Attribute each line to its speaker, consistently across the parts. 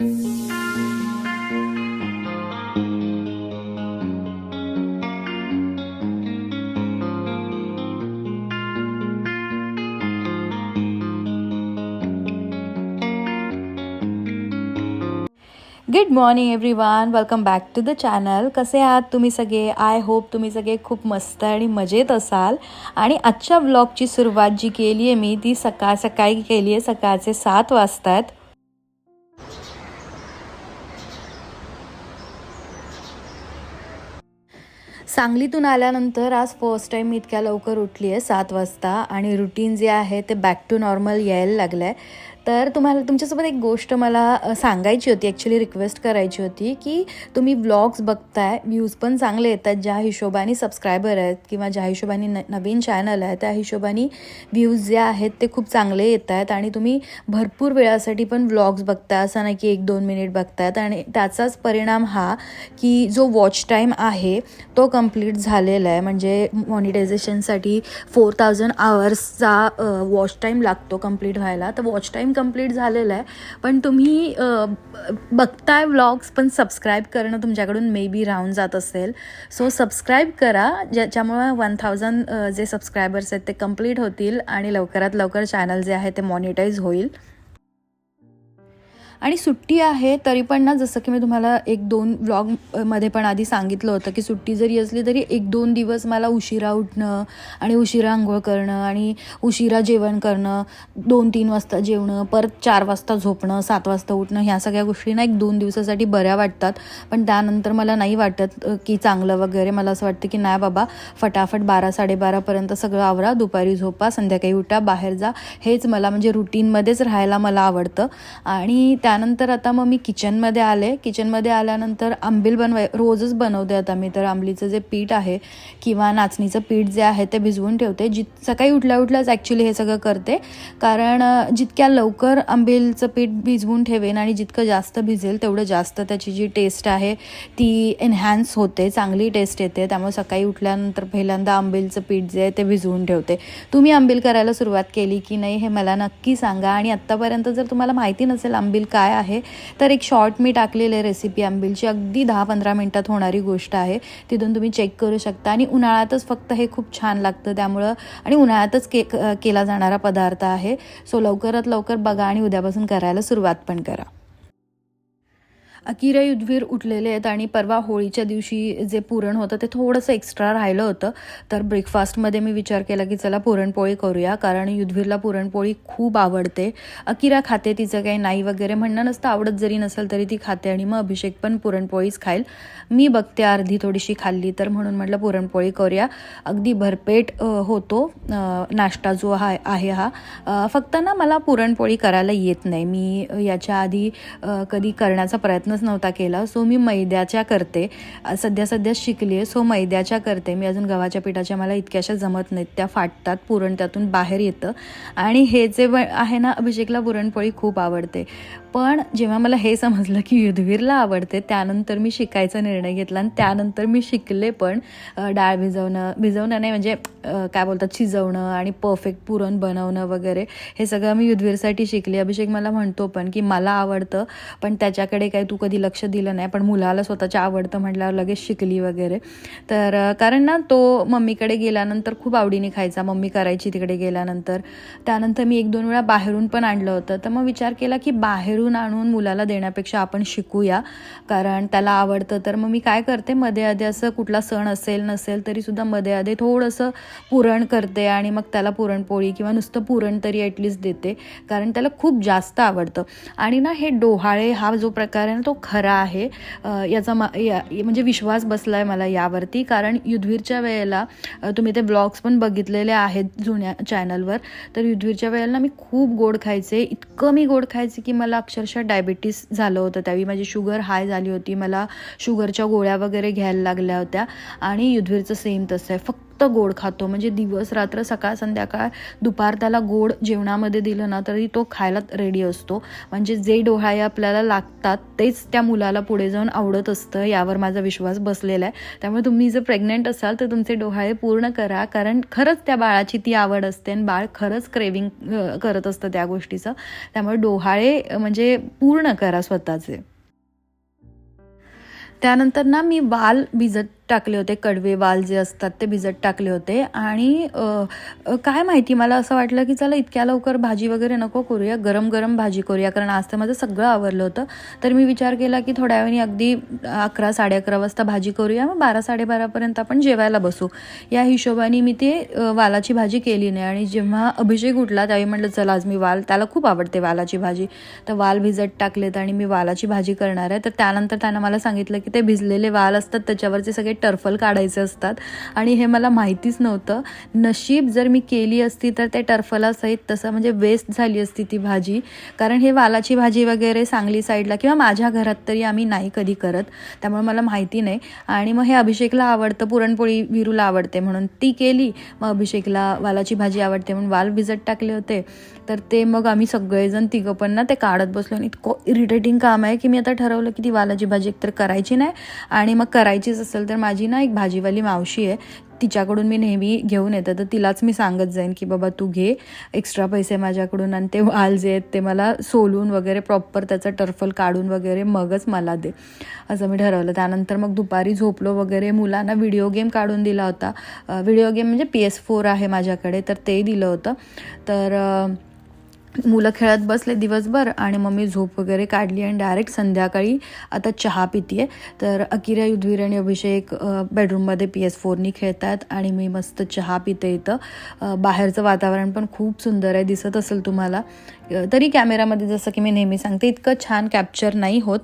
Speaker 1: Good morning everyone welcome back to the channel कसे आहात तुम्ही सगळे? आय होप तुम्ही सगळे खूप मस्त आणि मजेत असाल. आणि आजच्या व्लॉगची सुरुवात जी केली आहे मी ती सकाळ सकाळी केली आहे सकाळचे सात वाजतात आहेत सांगलीतून आल्यानंतर आज फर्स्ट टाईम मी इतक्या लवकर उठली आहे सात वाजता. आणि रुटीन जे आहे ते बॅक टू नॉर्मल यायला लागलं आहे तर तुम्हाला तुमच्यासोबत एक गोष्ट मला सांगायची होती ॲक्च्युली रिक्वेस्ट करायची होती की तुम्ही व्लॉग्स बघताय व्ह्यूज पण चांगले येतात ज्या हिशोबाने सबस्क्रायबर आहेत किंवा ज्या हिशोबाने न नवीन चॅनल आहे त्या हिशोबाने व्ह्यूज जे आहेत ते खूप चांगले येत आहेत आणि तुम्ही भरपूर वेळासाठी पण व्लॉग्स बघताय असं नाही की एक दोन मिनिट बघतायत आणि त्याचाच परिणाम हा की जो वॉच टाईम आहे तो कंप्लीट झालेला आहे. म्हणजे मॉनिटायझेशनसाठी फोर थाउजंड आवर्सचा वॉच टाईम लागतो कंप्लीट व्हायला. तर वॉच टाईम कंप्लीट झालेलं आहे. पण तुम्ही बघताय व्लॉग्स पण सबस्क्राईब करणं तुमच्याकडून मे बी राहून जात असेल. सो सबस्क्राईब करा ज्याच्यामुळं वन थाउजंड जे सबस्क्रायबर्स आहेत ते कंप्लीट होतील आणि लवकरात लवकर चॅनल जे आहे ते मॉनिटाईज होईल. आणि सुट्टी आहे तरी पण ना जसं की मी तुम्हाला एक दोन व्लॉगमध्ये पण आधी सांगितलं होतं की सुट्टी जरी असली तरी एक दोन दिवस मला उशिरा उठणं आणि उशिरा आंघोळ करणं आणि उशिरा जेवण करणं दोन तीन वाजता जेवणं परत चार वाजता झोपणं सात वाजता उठणं ह्या सगळ्या गोष्टी ना एक दोन दिवसासाठी बऱ्या वाटतात. पण त्यानंतर मला नाही वाटत की चांगलं वगैरे. मला असं वाटतं की नाही बाबा फटाफट बारा साडेबारापर्यंत सगळं आवरा दुपारी झोपा संध्याकाळी उठा बाहेर जा. हेच मला म्हणजे रुटीनमध्येच राहायला मला आवडतं. आणि त्या त्यानंतर आता मग मी किचनमध्ये आले. किचनमध्ये आल्यानंतर आंबील बनवाय रोजच बनवते आता मी. तर आंबलीचं जे पीठ आहे किंवा नाचणीचं पीठ जे आहे ते भिजवून ठेवते. जित सकाळी उठल्या उठल्याच ॲक्च्युली हे सगळं करते. कारण जितक्या लवकर आंबीलचं पीठ भिजवून ठेवेन आणि जितकं जास्त भिजेल तेवढं जास्त त्याची जी टेस्ट आहे ती एनहॅन्स होते. चांगली टेस्ट येते. त्यामुळे सकाळी उठल्यानंतर पहिल्यांदा आंबीलचं पीठ जे आहे ते भिजवून ठेवते. तुम्ही आंबील करायला सुरुवात केली की नाही हे मला नक्की सांगा. आणि आत्तापर्यंत जर तुम्हाला माहिती नसेल आंबील काय आहे? तर एक शॉर्ट मी टाकलेली आहे रेसिपी आंबीलची अगदी दहा पंधरा मिनटात होणारी गोष्ट आहे. तिथून तुम्ही चेक करू शकता. आणि उन्हाळ्यातच फक्त हे खूप छान लागतं त्यामुळं. आणि उन्हाळ्यातच के केला जाणारा पदार्थ आहे. सो लवकरात लवकर बघा आणि उद्यापासून करायला सुरुवात पण करा. अकिरा युद्धवीर उठलेले आहेत आणि परवा होळीच्या दिवशी जे पुरण होतं ते थोडंसं एक्स्ट्रा राहिलं होतं. तर ब्रेकफास्टमध्ये मी विचार केला की चला पुरणपोळी करूया कारण युद्धवीरला पुरणपोळी खूप आवडते. अकिरा खाते तिचं काही नाही वगैरे म्हणणं नसतं आवडत जरी नसेल तरी ती खाते आणि मग अभिषेक पण पुरणपोळीच खाईल. मी बघते अर्धी थोडीशी खाल्ली तर म्हणून म्हटलं पुरणपोळी करूया. अगदी भरपेट होतो नाश्ता जो हा आहे हा. फक्त ना मला पुरणपोळी करायला येत नाही. मी याच्या आधी कधी करण्याचा प्रयत्न प्रयत्नच नव्हता केला. सो मी मैद्याच्या करते. सध्या सध्या शिकली आहे सो मैद्याच्या करते. मी अजून गव्हाच्या पिठाच्या मला इतक्याशा जमत नाहीत. त्या फाटतात पुरण त्यातून बाहेर येतं. आणि हे जे आहे ना अभिषेकला पुरणपोळी खूप आवडते. पण जेव्हा मला हे समजलं की युधवीरला आवडते त्यानंतर मी शिकायचा निर्णय घेतला आणि त्यानंतर मी शिकले पण डाळ भिजवणं. भिजवणं नाही म्हणजे काय बोलतात शिजवणं आणि परफेक्ट पुरण बनवणं वगैरे. हे सगळं मी युधवीरसाठी शिकले. अभिषेक मला म्हणतो पण की मला आवडतं पण त्याच्याकडे काय तू कधी लक्ष दिलं नाही पण मुलाला स्वतःच्या आवडतं म्हटल्यावर लगेच शिकली वगैरे. तर कारण ना तो मम्मीकडे गेल्यानंतर खूप आवडीने खायचा. मम्मी करायची तिकडे गेल्यानंतर. त्यानंतर मी एक दोन वेळा बाहेरून पण आणलं होतं. तर मग विचार केला की बाहेरून आणून मुलाला देण्यापेक्षा आपण शिकूया. कारण त्याला आवडतं. तर मग मी काय करते मध्ये आधी असं कुठला सण असेल नसेल तरीसुद्धा मध्ये आधी थोडंसं पुरण करते आणि मग त्याला पुरणपोळी किंवा नुसतं पुरण तरी ॲटलिस्ट देते. कारण त्याला खूप जास्त आवडतं. आणि ना हे डोहाळे हा जो प्रकार आहे ना तो खरा आहे. याचा मा या म्हणजे विश्वास बसला आहे मला यावरती. कारण युद्धवीरच्या वेळेला तुम्ही ते ब्लॉग्स पण बघितलेले आहेत जुन्या चॅनलवर. तर युद्धवीरच्या वेळेला मी खूप गोड खायचे. इतकं मी गोड खायचे की मला अक्षरशः डायबिटीस झालं होतं. त्यावेळी माझी शुगर हाय झाली होती. मला शुगरच्या गोळ्या वगैरे घ्यायला लागल्या होत्या. आणि युद्धवीरचं सेम तसं आहे. फक्त फक्त गोड खातो. म्हणजे दिवस रात्र सकाळ संध्याकाळ दुपार त्याला गोड जेवणामध्ये दिलं ना तरी तो खायला रेडी असतो. म्हणजे जे डोहाळे आपल्याला लागतात तेच त्या मुलाला पुढे जाऊन आवडत असतं यावर माझा विश्वास बसलेला आहे. त्यामुळे तुम्ही जर प्रेग्नेंट असाल तर तुमचे डोहाळे पूर्ण करा. कारण खरंच त्या बाळाची ती आवड असते आणि बाळ खरंच क्रेविंग करत असतं त्या गोष्टीचं. त्यामुळे डोहाळे म्हणजे पूर्ण करा स्वतःचे. त्यानंतर ना मी वाल भिजत टाकले होते कडवे वाल जे असतात ते भिजत टाकले होते. आणि काय माहिती मला असं वाटलं की चला इतक्या लवकर भाजी वगैरे नको करूया गरम गरम भाजी करूया कारण आज तर माझं सगळं आवरलं होतं. तर मी विचार केला की थोड्या वेळाने अगदी अकरा साडे अकरा वाजता भाजी करूया मग बारा साडेबारापर्यंत आपण जेवायला बसू. या हिशोबाने मी ते वालाची भाजी केली नाही. आणि जेव्हा अभिषेक उठला त्यावेळी म्हटलं चला आज मी वाल त्याला खूप आवडते वालाची भाजी. तर वाल भिजत टाकलेत आणि मी वालाची भाजी करणार आहे. तर त्यानंतर त्यानं मला सांगितलं की ते भिजलेले वाल असतात त्याच्यावरचे सगळे टर्फल काढायचे असतात. आणि हे मला माहितीच नव्हतं. नशीब जर मी केली असती तर ते टर्फलासहित तसं म्हणजे वेस्ट झाली असती ती भाजी. कारण हे वालाची भाजी वगैरे सांगली साईडला किंवा माझ्या घरात तरी आम्ही नाही कधी करत. त्यामुळे मला माहिती नाही. आणि मग हे अभिषेकला आवडतं. पुरणपोळी विरूला आवडते म्हणून ती केली. मग अभिषेकला वालाची भाजी आवडते म्हणून वाल भिजत टाकले होते. तर ते मग आम्ही सगळेजण तिघं पण ना ते काढत बसलो. आणि इतकं इरिटेटिंग काम आहे की मी आता ठरवलं की ती वालाची भाजी एकतर करायची नाही आणि मग करायचीच असेल तर माझी ना एक भाजीवाली मावशी आहे तिच्याकडून मी नेहमी घेऊन येते. तर तिलाच मी सांगत जाईन की बाबा तू घे एक्स्ट्रा पैसे माझ्याकडून आणि ते वाल जे आहेत ते मला सोलून वगैरे प्रॉपर त्याचं टर्फल काढून वगैरे मगच मला दे. असं मी ठरवलं. त्यानंतर मग दुपारी झोपलो वगैरे. मुलांना व्हिडिओ गेम काढून दिला होता. व्हिडिओ गेम म्हणजे पी एस फोर आहे माझ्याकडे तर ते दिलं होतं. तर मुलं खेळत बसले दिवसभर आणि मग मी झोप वगैरे काढली आणि डायरेक्ट संध्याकाळी आता चहा पितीये. तर अकिरा युद्धवीर आणि अभिषेक बेडरूममध्ये पी एस फोरनी खेळतात आणि मी मस्त चहा पिते इथं. बाहेरचं वातावरण पण खूप सुंदर आहे दिसत असेल तुम्हाला. तरी कॅमेरामध्ये जसं की मी नेहमी सांगते इतकं छान कॅप्चर नाही होत.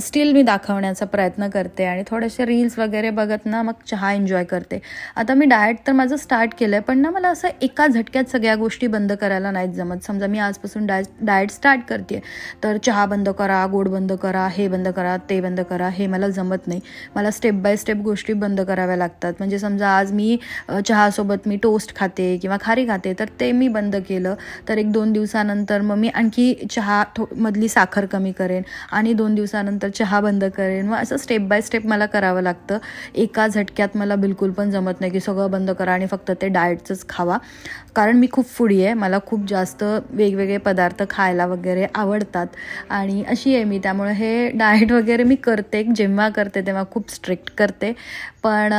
Speaker 1: स्टील मी दाखवण्याचा प्रयत्न करते आणि थोडेसे रील्स वगैरे बघत ना मग चहा एन्जॉय करते. आता मी डाएट तर माझं स्टार्ट केलं आहे पण ना मला असं एका झटक्यात सगळ्या गोष्टी बंद करायला नाहीत जमत. समजा मी आजपासून डाय डाएट स्टार्ट करते तर चहा बंद करा गोड बंद करा हे बंद करा ते बंद करा हे मला जमत नाही. मला स्टेप बाय स्टेप गोष्टी बंद कराव्या लागतात. म्हणजे समजा आज मी चहासोबत मी टोस्ट खाते किंवा खारी खाते तर ते मी बंद केलं तर एक दोन दिवसानंतर मग मी आणखी चहा थो मधली साखर कमी करेन आणि दोन दिवसानंतर चहा बंद करेन. मग असं स्टेप बाय स्टेप मला करावं लागतं. एका झटक्यात मला बिलकुल पण जमत नाही की सगळं बंद करा आणि फक्त ते डाएटचंच खावा. कारण मी खूप फुडी आहे. मला खूप जास्त वेगवेगळे पदार्थ खायला वगैरे आवडतात. आणि अशी आहे मी. त्यामुळे हे डाएट वगैरे मी करते. जेव्हा करते तेव्हा खूप स्ट्रिक्ट करते. पण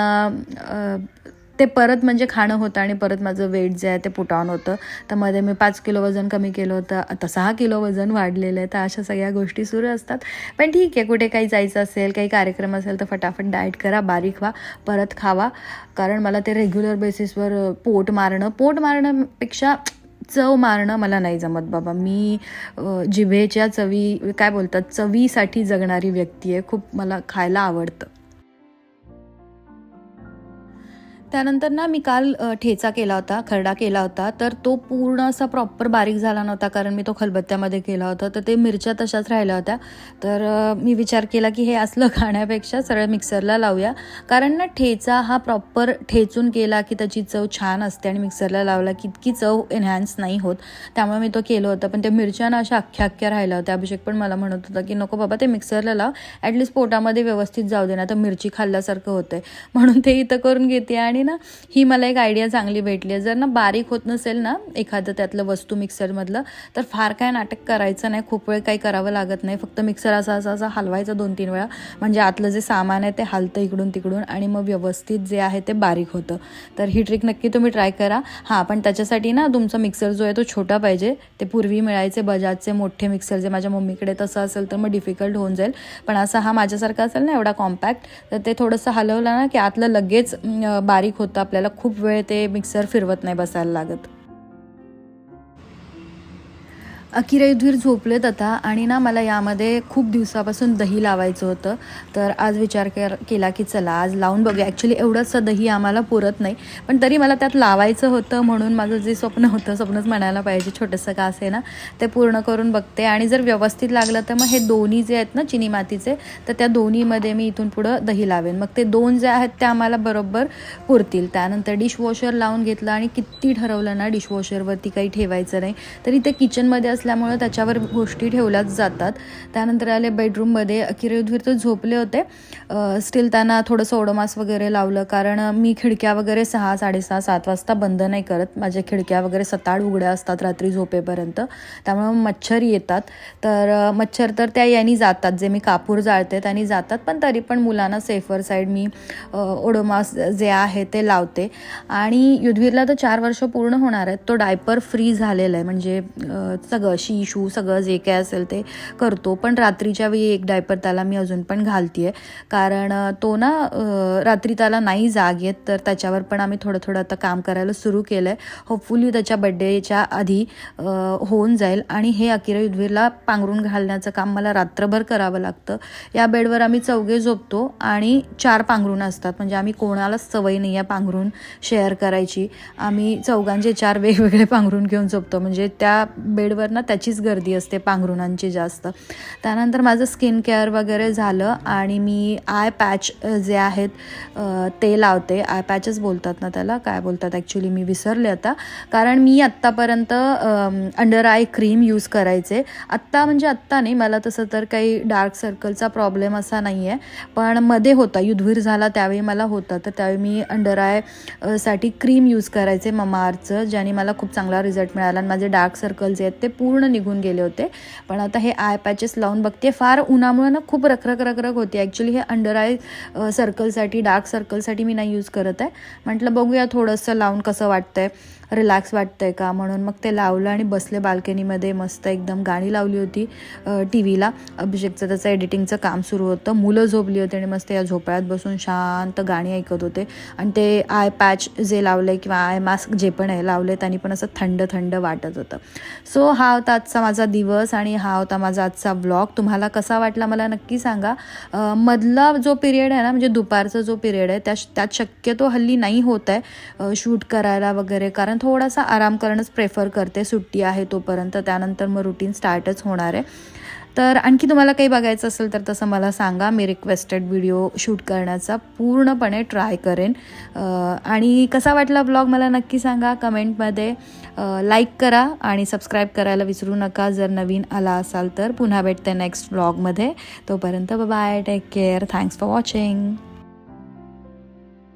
Speaker 1: ते परत म्हणजे खाणं होतं आणि परत माझं वेट जे आहे ते पुटावून होतं. तर मध्ये मी पाच किलो वजन कमी केलं होतं. आता सहा किलो वजन वाढलेलं आहे. तर अशा सगळ्या गोष्टी सुरू असतात. पण ठीक आहे कुठे काही जायचं असेल काही कार्यक्रम असेल तर फटाफट डाएट करा बारीक व्हा परत खावा. कारण मला ते रेग्युलर बेसिसवर पोट मारणं पोट मारण्यापेक्षा चव मारणं मला नाही जमत बाबा. मी जिभेच्या चवी काय बोलतात चवीसाठी जगणारी व्यक्ती आहे. खूप मला खायला आवडतं. त्यानंतर ना मी काल ठेचा केला होता खरडा केला होता तर तो पूर्ण असा प्रॉपर बारीक झाला नव्हता कारण मी तो खलबत्त्यामध्ये केला होता तर ते मिरच्या तशाच राहिल्या होत्या. तर मी विचार केला की हे असलं खाण्यापेक्षा सरळ मिक्सरला लावूया. कारण ना ठेचा हा प्रॉपर ठेचून केला की त्याची चव छान असते आणि मिक्सरला लावला की इतकी चव एन्हॅन्स नाही होत. त्यामुळे मी तो केलं होतं. पण त्या मिरच्या ना अशा अख्ख्या अख्ख्या राहिल्या होत्या. अभिषेक पण मला म्हणत होता की नको बाबा ते मिक्सरला लाव. ॲटलिस्ट पोटामध्ये व्यवस्थित जाऊ दे ना तर मिरची खाल्ल्यासारखं होतं म्हणून ते इथं करून घेते आणि ना ही मला एक आयडिया चांगली भेटली आहे. जर ना बारीक होत नसेल ना एखादं त्यातलं वस्तू मिक्सरमधलं तर फार काय नाटक करायचं नाही. खूप वेळ काही करावं लागत नाही. फक्त मिक्सर असा असा असा हलवायचा दोन तीन वेळा. म्हणजे आतलं जे सामान आहे ते हलतं इकडून तिकडून आणि मग व्यवस्थित जे आहे ते बारीक होतं. तर ही ट्रिक नक्की तुम्ही ट्राय करा. हां पण त्याच्यासाठी ना तुमचा मिक्सर जो आहे तो छोटा पाहिजे. ते पूर्वी मिळायचे बजाजचे मोठे मिक्सर जे माझ्या मम्मीकडे तसं असेल तर मग डिफिकल्ट होऊन जाईल. पण असा हा माझ्यासारखा असेल ना एवढा कॉम्पॅक्ट तर ते थोडंसं हलवलं ना की आतलं लगेच बारीक बारीक होतं आपल्याला खूप वेळ ते मिक्सर फिरवत नाही बसायला लागत. अकिरा झोपलेत आता आणि ना मला यामध्ये खूप दिवसापासून दही लावायचं होतं. तर आज विचार केला की चला आज लावून बघूया. ॲक्च्युली एवढंसं दही आम्हाला पुरत नाही. पण तरी मला त्यात लावायचं होतं म्हणून माझं जे स्वप्न होतं स्वप्नच म्हणायला पाहिजे. छोटंसं का असे ना ते पूर्ण करून बघते. आणि जर व्यवस्थित लागलं तर मग हे दोन्ही जे आहेत ना चिनी मातीचे तर त्या दोन्हीमध्ये मी इथून पुढं दही लावेन. मग ते दोन जे आहेत ते आम्हाला बरोबर पुरतील. त्यानंतर डिशवॉशर लावून घेतलं आणि किती ठरवलं ना डिशवॉशरवरती काही ठेवायचं नाही. तरी ते किचनमध्ये असं असल्यामुळं त्याच्यावर गोष्टी ठेवल्याच जातात. त्यानंतर आले बेडरूममध्ये किरयुधवीर तर झोपले होते. स्टील त्यांना थोडंसं ओडोमास वगैरे लावलं. कारण मी खिडक्या वगैरे सहा साडेसहा सात वाजता बंद नाही करत. माझ्या खिडक्या वगैरे सताड उघड्या असतात रात्री झोपेपर्यंत. त्यामुळं मच्छर येतात. तर मच्छर तर त्या यांनी जातात. जे मी कापूर जाळते त्यांनी जातात. पण तरी पण मुलांना सेफर साईड मी ओडोमास जे आहे ते लावते. आणि युधवीरला तर चार वर्ष पूर्ण होणार आहेत. तो डायपर फ्री झालेला आहे. म्हणजे सगळं शी शू सगळं जे काय असेल ते करतो. पण रात्रीच्या वेळी एक डायपर त्याला मी अजून पण घालते कारण तो ना रात्री त्याला नाही जाग येत तर त्याच्यावर पण आम्ही थोडं थोडं आता काम करायला सुरू केलं आहे होपफुली त्याच्या बड्डेच्या आधी होऊन जाईल. आणि हे अकिरा युद्धवीरला पांघरून घालण्याचं काम मला रात्रभर करावं लागतं. या बेडवर आम्ही चौघे झोपतो आणि चार पांघरून असतात. म्हणजे आम्ही कोणालाच सवय नाही आहे पांघरून शेअर करायची. आम्ही चौघांचे चार वेगवेगळे पांघरून घेऊन झोपतो. म्हणजे त्या बेडवर ना त्याचीच गर्दी असते पांघरुणांची जास्त. त्यानंतर माझं स्किन केअर वगैरे झालं आणि मी आय पॅच जे आहेत ते लावते. आय पॅचच बोलतात ना त्याला? काय बोलतात? ॲक्च्युली मी विसरले आता. कारण मी आत्तापर्यंत अंडर आय क्रीम यूज करायचे. आत्ता म्हणजे आत्ता नाही. मला तसं तर काही डार्क सर्कलचा प्रॉब्लेम असा नाही आहे पण मध्ये होता. युद्धवीर झाला त्यावेळी मला होता. तर त्यावेळी मी अंडर आयसाठी क्रीम यूज करायचे ममाअर्थचं ज्याने मला खूप चांगला रिझल्ट मिळाला. आणि माझे डार्क सर्कल जे आहेत ते पूर्ण पूर्ण निघून गेले होते. पण आता हे आय पॅचेस लावून बघते. फार उन्हामुळे ना खूप रखरख रखरख होते. ॲक्च्युली हे अंडर आय सर्कलसाठी डार्क सर्कलसाठी मी नाही यूज करत आहे. म्हटलं बघूया थोडंसं लावून कसं वाटतंय. रिलॅक्स वाटतंय का? म्हणून मग ते लावलं आणि बसले बाल्कनीमध्ये मस्त एकदम गाणी लावली होती टी व्हीला अभिषेकचं त्याचं एडिटिंगचं काम सुरू होतं. मुलं झोपली होती आणि मस्त या झोपाळ्यात बसून शांत गाणी ऐकत होते. आणि ते आय पॅच जे लावलं किंवा आय मास्क जे पण आहे लावले त्यांनी पण असं थंड थंड वाटत होतं. सो हा होता आजचा माझा दिवस आणि हा होता माझा आजचा ब्लॉग तुम्हाला कसा वाटला मला नक्की सांगा. मधला जो पिरियड आहे ना म्हणजे दुपारचा जो पिरियड आहे त्या त्यात शक्यतो हल्ली नाही होत आहे शूट करायला वगैरे. कारण थोडासा आराम करणंच प्रेफर करते. सुट्टी आहे तोपर्यंत. त्यानंतर मग रुटीन स्टार्टच होणार आहे. तर आणखी तुम्हाला काही बघायचं असेल तर तसं मला सांगा. मी रिक्वेस्टेड व्हिडिओ शूट करण्याचा पूर्णपणे ट्राय करेन. आणि कसा वाटला ब्लॉग मला नक्की सांगा. कमेंटमध्ये लाईक करा आणि सबस्क्राईब करायला विसरू नका. जर नवीन आला असाल तर पुन्हा भेटते नेक्स्ट ब्लॉगमध्ये तोपर्यंत bye take care thanks for watching